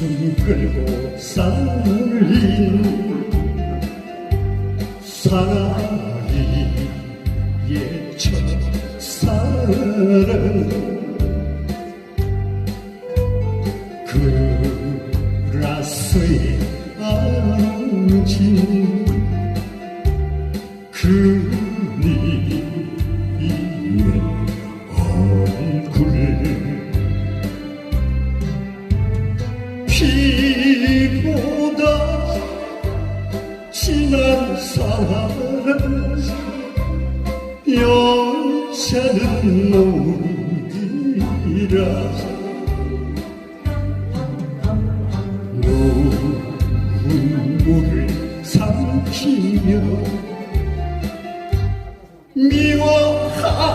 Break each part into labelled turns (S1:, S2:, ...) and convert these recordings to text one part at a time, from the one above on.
S1: 숨 끌고 쌓는 사랑이 예처럼 사랑 그라스의 안지. 그니. 사랑 여자는 노이라 눈물을 삼키며 미워하지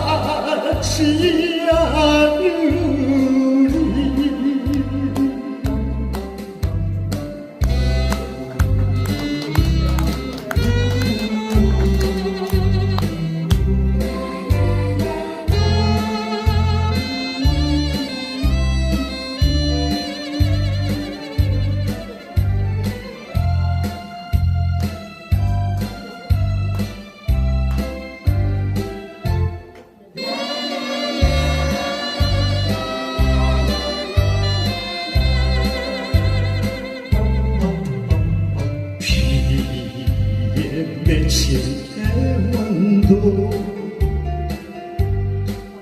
S1: 애원도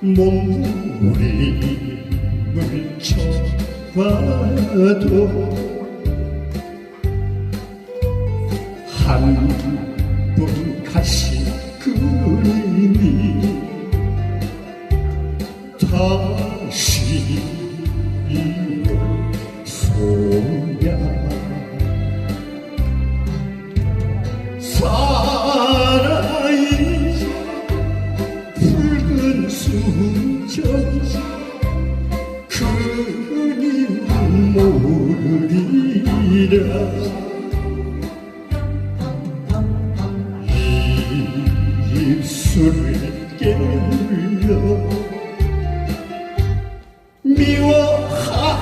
S1: 몸부림을 쳐봐도 한분 가신 그림이 수정 그님은 모르리라 입술을 깨물려 미워하지